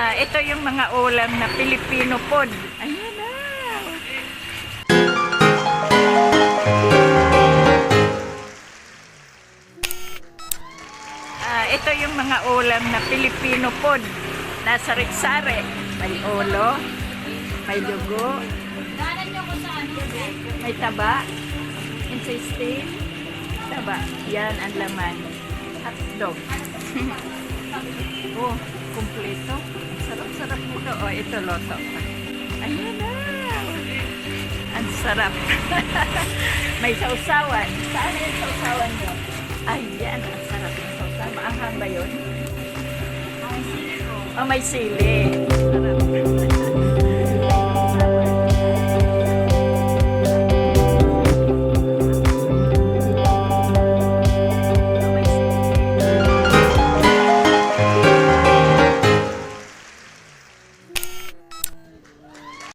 Ah, ito yung mga ulam na Filipino food. Ayan na. Ah, ito yung mga ulam na Filipino food. Nasa Rixare. May ulo, may dugo, may taba, intestine, taba. Yan ang laman. Hotdog. oh, kumpleto. Nito. Oh, ito loto. Ayan na. Ang sarap. May sausawan. Saan yung sausawan nyo? Ayan, ang sarap ng sausawan. Maanghang ba yun? Oh, may sili.